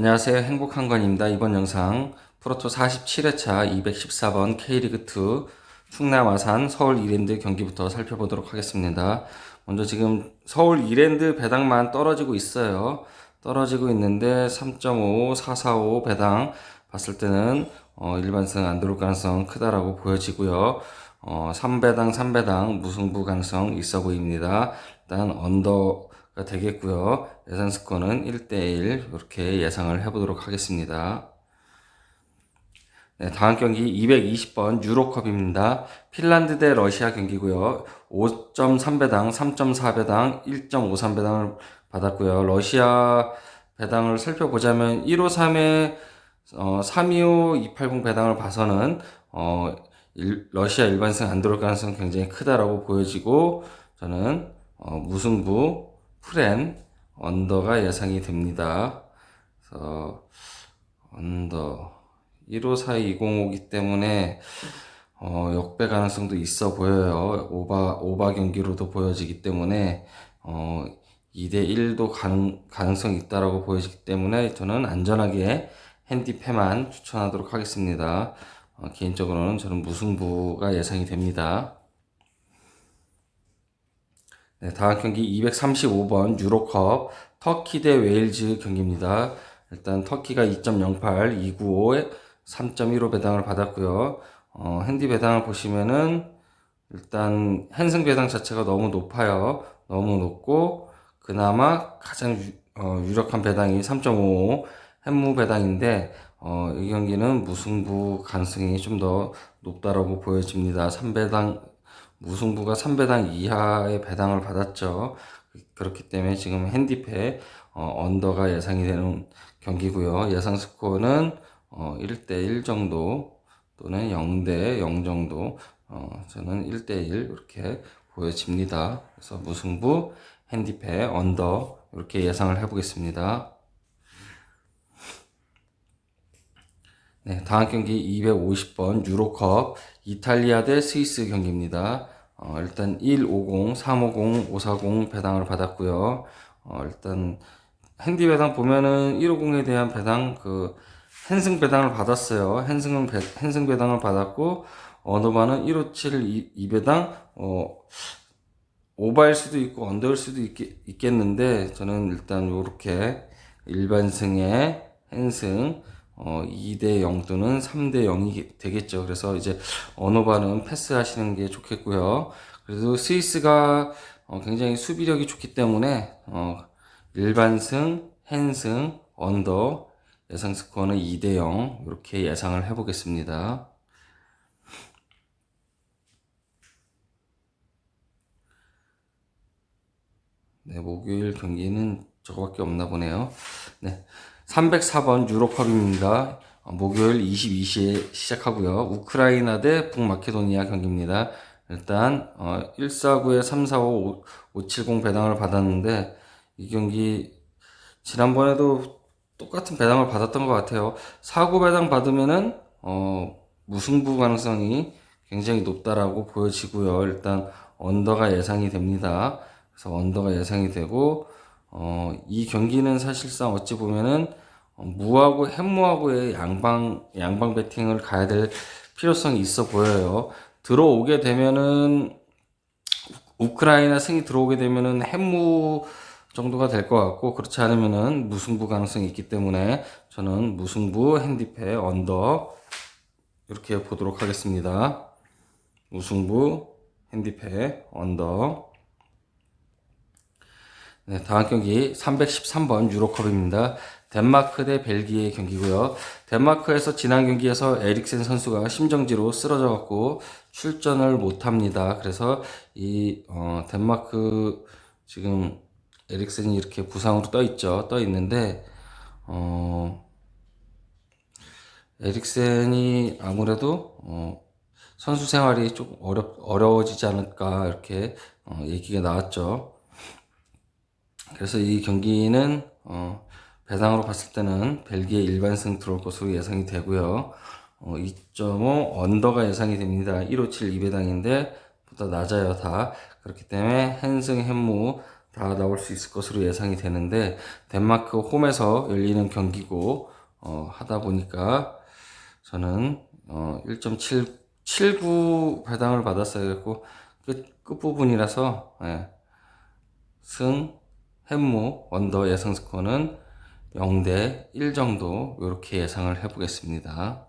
안녕하세요. 행복한 건입니다. 이번 영상 프로토 47회차 214번 K리그2 충남 아산 서울 이랜드 경기부터 살펴보도록 하겠습니다. 먼저 지금 서울 이랜드 배당만 떨어지고 있어요. 떨어지고 있는데 3.5, 445 배당 봤을 때는 어, 일반승 안 들어올 가능성 크다라고 보여지고요. 어, 3배당, 3배당 무승부 가능성 있어 보입니다. 일단 언더가 되겠고요. 예상 스코어는 1대1 이렇게 예상을 해보도록 하겠습니다. 네, 다음 경기 220번 유로컵입니다. 핀란드 대 러시아 경기고요. 5.3배당, 3.4배당, 1.53배당을 받았고요. 러시아 배당을 살펴보자면 153에 어, 325, 280 배당을 봐서는 어, 일- 러시아 일반승 안 들어올 가능성 굉장히 크다라고 보여지고 저는 어, 무승부 프렌 언더가 예상이 됩니다. 그래서 언더 154205이기 때문에 어, 역배 가능성도 있어 보여요. 오바 오바 경기로도 보여지기 때문에 어, 2대 1도 가능 가능성이 있다라고 보여지기 때문에 저는 안전하게 핸디패만 추천하도록 하겠습니다. 어, 개인적으로는 저는 무승부가 예상이 됩니다. 네, 다음 경기 235번 유로컵 터키 대 웨일즈 경기입니다. 일단 터키가 2.08, 295에 3.15 배당을 받았고요. 어, 핸디 배당을 보시면은 일단 핸승 배당 자체가 너무 높아요. 너무 높고 그나마 가장 유, 어, 유력한 배당이 3.55 햄무 배당인데 어, 이 경기는 무승부 가능성이 좀 더 높다라고 보여집니다. 3배당 무승부가 3배당 이하의 배당을 받았죠. 그렇기 때문에 지금 핸디패 어, 언더가 예상이 되는 경기고요. 예상 스코어는 어, 1대1 정도 또는 0대 0 정도 어, 저는 1대1 이렇게 보여집니다. 그래서 무승부 핸디패 언더 이렇게 예상을 해보겠습니다. 네, 다음 경기 250번 유로컵 이탈리아 대 스위스 경기입니다. 어, 일단 150, 350, 540 배당을 받았고요. 어, 일단 핸디 배당 보면은 150에 대한 배당 그 핸승 배당을 받았어요. 핸승은 배, 핸승 배당을 받았고 언더바는 157 2, 배당 어, 오바일 수도 있고 언더일 수도 있겠, 있겠는데 저는 일단 요렇게 일반승에 핸승 어, 2대 0 또는 3대 0이 되겠죠. 그래서 이제 언어바는 패스하시는 게 좋겠고요. 그래도 스위스가 어, 굉장히 수비력이 좋기 때문에 어, 일반승, 핸승, 언더 예상 스코어는 2대 0 이렇게 예상을 해보겠습니다. 네, 목요일 경기는 저거밖에 없나 보네요. 네. 304번 유로컵입니다. 어, 목요일 22시에 시작하고요. 우크라이나 대 북마케도니아 경기입니다. 일단 어, 149에 345 570 배당을 받았는데 이 경기 지난번에도 똑같은 배당을 받았던 것 같아요. 사고 배당 받으면은 어, 무승부 가능성이 굉장히 높다라고 보여지고요. 일단 언더가 예상이 됩니다. 그래서 언더가 예상이 되고 어, 이 경기는 사실상 어찌 보면은 어, 무하고 햄무하고의 양방 양방 배팅을 가야 될 필요성이 있어 보여요. 들어오게 되면은 우크라이나 승이 들어오게 되면은 햄무 정도가 될 것 같고 그렇지 않으면은 무승부 가능성이 있기 때문에 저는 무승부 핸디패 언더 이렇게 보도록 하겠습니다. 무승부 핸디패 언더 네, 다음 경기 313번 유로컵입니다. 덴마크 대 벨기에 경기고요. 덴마크에서 지난 경기에서 에릭센 선수가 심정지로 쓰러져 갖고 출전을 못 합니다. 그래서 이 어, 덴마크 지금 에릭센이 이렇게 부상으로 떠 있죠. 떠 있는데 어, 에릭센이 아무래도 어, 선수 생활이 좀 어렵 어려워지지 않을까 이렇게 어, 얘기가 나왔죠. 그래서 이 경기는 어, 배당으로 봤을 때는 벨기에 일반승 들어올 것으로 예상이 되고요. 어, 2.5 언더가 예상이 됩니다. 157 2배당인데 보다 낮아요 다. 그렇기 때문에 핸승 햄무 다 나올 수 있을 것으로 예상이 되는데 덴마크 홈에서 열리는 경기고 어, 하다 보니까 저는 어, 1.79 배당을 받았어야 했고 끝, 끝부분이라서 예. 승, 햄무, 원더 예상 스코어는 0대 1 정도 이렇게 예상을 해보겠습니다.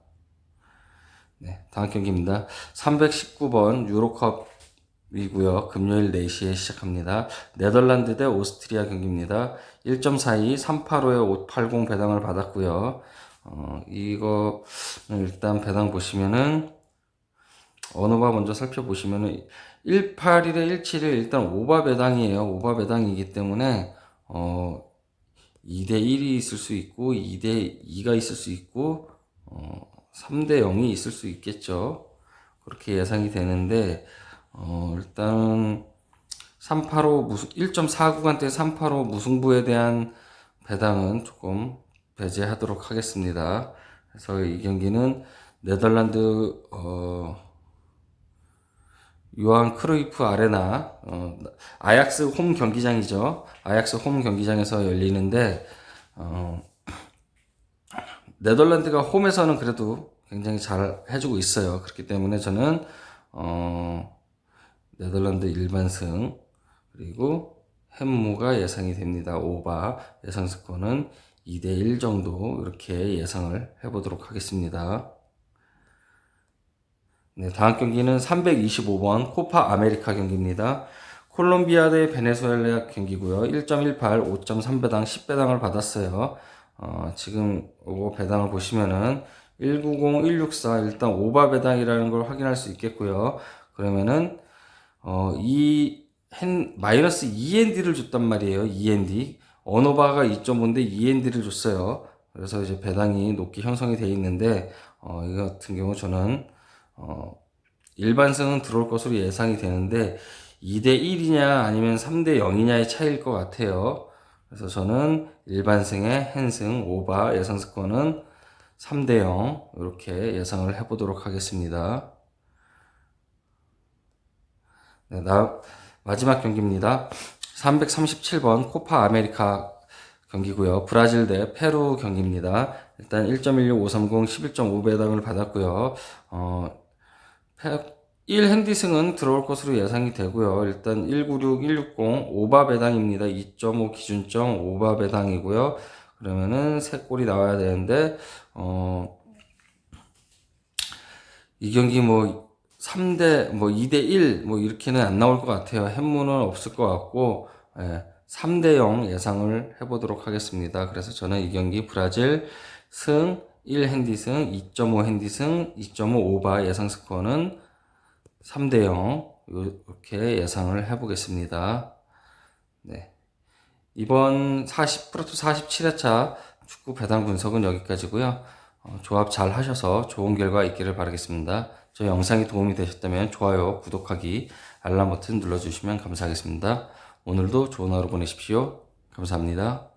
네, 다음 경기입니다. 319번 유로컵이고요. 금요일 4시에 시작합니다. 네덜란드 대 오스트리아 경기입니다. 1.42, 385에 580 배당을 받았고요. 어, 이거 일단 배당 보시면은 어느 바 먼저 살펴보시면은 181에 171 일단 오바 배당이에요. 오바 배당이기 때문에 어 2대 1이 있을 수 있고 2대 2가 있을 수 있고 어 3대 0이 있을 수 있겠죠. 그렇게 예상이 되는데 어 일단 385 무승 1.49간대 385 무승부에 대한 배당은 조금 배제하도록 하겠습니다. 그래서 이 경기는 네덜란드 어 요한 크루이프 아레나 어, 아약스 홈 경기장이죠. 아약스 홈 경기장에서 열리는데 어, 네덜란드가 홈에서는 그래도 굉장히 잘 해주고 있어요. 그렇기 때문에 저는 어, 네덜란드 일반승 그리고 햄무가 예상이 됩니다. 오바 예상 스코어는 2대 1 정도 이렇게 예상을 해보도록 하겠습니다. 네, 다음 경기는 325번 코파 아메리카 경기입니다. 콜롬비아 대 베네수엘라 경기고요. 1.18, 5.3배당, 10배당을 받았어요. 어, 지금 이거 배당을 보시면은 190, 164 일단 오바 배당이라는 걸 확인할 수 있겠고요. 그러면은 어, 이 hen, 마이너스 2ND를 줬단 말이에요. 2ND. 언어바가 2.5인데 2ND를 줬어요. 그래서 이제 배당이 높게 형성이 되어 있는데 어, 이 같은 경우 저는 어, 일반승은 들어올 것으로 예상이 되는데 2대 1이냐 아니면 3대 0이냐의 차이일 것 같아요. 그래서 저는 일반승의 헨승 오바 예상 스코어는 3대 0 이렇게 예상을 해보도록 하겠습니다. 네, 나, 마지막 경기입니다. 337번 코파 아메리카 경기고요. 브라질 대 페루 경기입니다. 일단 1.16, 530, 11.5배당을 받았고요. 어, 1 핸디승은 들어올 것으로 예상이 되고요. 일단 196, 160 오바 배당입니다. 2.5 기준점 오바 배당이고요. 그러면은 세 골이 나와야 되는데 어, 이 경기 뭐 3대 뭐 2대 1 뭐 이렇게는 안 나올 것 같아요. 햄무는 없을 것 같고 예, 3대 0 예상을 해보도록 하겠습니다. 그래서 저는 이 경기 브라질 승 1 핸디승, 2.5 핸디승, 2.5 오바 예상 스코어는 3대 0 이렇게 예상을 해보겠습니다. 네. 이번 40 프로토 47회차 축구 배당 분석은 여기까지고요. 어, 조합 잘 하셔서 좋은 결과 있기를 바라겠습니다. 저 영상이 도움이 되셨다면 좋아요, 구독하기, 알람 버튼 눌러주시면 감사하겠습니다. 오늘도 좋은 하루 보내십시오. 감사합니다.